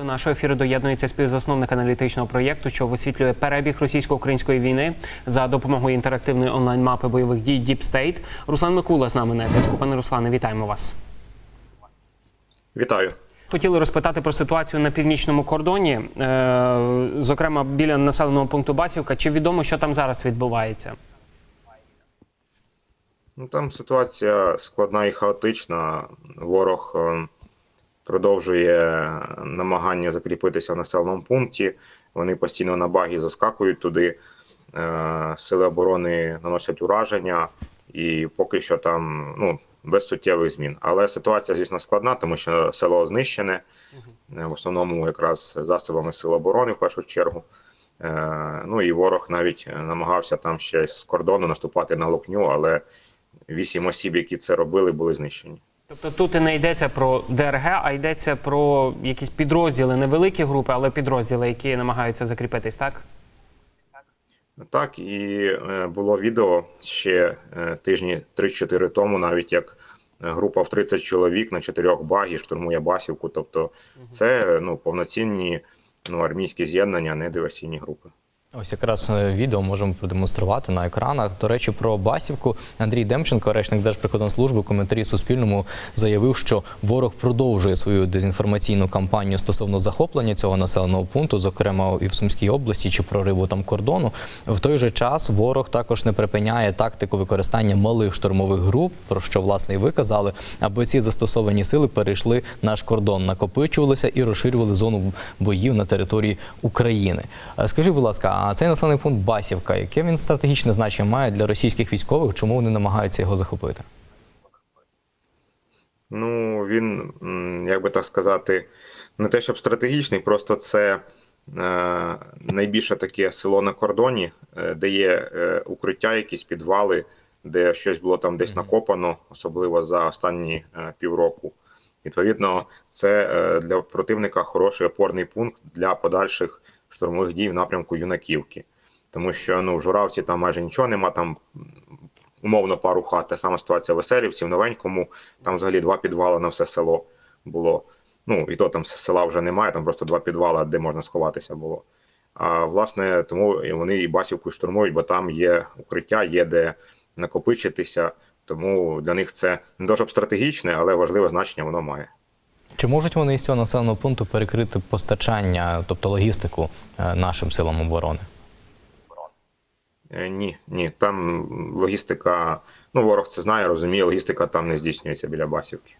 До нашого ефіру доєднується співзасновник аналітичного проєкту, що висвітлює перебіг російсько-української війни за допомогою інтерактивної онлайн-мапи бойових дій Deep State. Руслан Микула з нами на зв'язку. Пане Руслане, вітаємо вас. Вітаю. Хотіли розпитати про ситуацію на північному кордоні, е, зокрема біля населеного пункту Басівка. Чи відомо, що там зараз відбувається? Ну, Там ситуація складна і хаотична. Ворог е, продовжує намагання закріпитися в населеному пункті. Вони постійно на багі заскакують туди. Е, Сили оборони наносять ураження, і поки що там ну, без суттєвих змін. Але ситуація, звісно, складна, тому що село знищене, в основному якраз засобами сил оборони в першу чергу. Е, Ну і ворог навіть намагався там ще з кордону наступати на Лукню, але вісім осіб, які це робили, були знищені. Тобто тут і не йдеться про ДРГ, а йдеться про якісь підрозділи, невеликі групи, але підрозділи, які намагаються закріпитись, так? Так, і е, було відео ще е, тижні 3-4 тому, навіть як е, група в 30 чоловік на чотирьох багі штурмує Басівку. Тобто, це ну, повноцінні ну, армійські з'єднання, а не диверсійні групи. Ось якраз е, відео можемо продемонструвати на екранах. До речі, про Басівку Андрій Демченко, речник Держприкордонслужби, у коментарі Суспільному заявив, що ворог продовжує свою дезінформаційну кампанію стосовно захоплення цього населеного пункту, зокрема і в Сумській області чи прориву там кордону. В той же час ворог також не припиняє тактику використання малих штурмових груп, про що власне і ви казали, аби ці застосовані сили перейшли наш кордон, накопичувалися і розширювали зону боїв на території України. Е, Скажіть, будь ласка, а цей населений пункт Басівка, яке він стратегічне значення має для російських військових? Чому вони намагаються його захопити? Ну, він, як би так сказати, не те, щоб стратегічний, просто це е, найбільше таке село на кордоні, е, де є е, укриття, якісь підвали, де щось було там десь накопано, особливо за останні е, півроку. Відповідно, це е, для противника хороший опорний пункт для подальших штурмових дій в напрямку Юнаківки. Тому що ну, в Журавці там майже нічого нема, там умовно пару хат. Та сама ситуація в Веселівці, в Новенькому, там взагалі два підвали на все село було. Ну, і то там села вже немає, там просто два підвали, де можна сховатися було. А власне, тому вони і Басівку штурмують, бо там є укриття, є де накопичитися. Тому для них це не дуже стратегічне, але важливе значення воно має. Чи можуть вони із цього населеного пункту перекрити постачання, тобто логістику е, нашим силам оборони? Е, Ні, ні, там логістика, ну ворог це знає, розуміє, логістика там не здійснюється біля Басівки.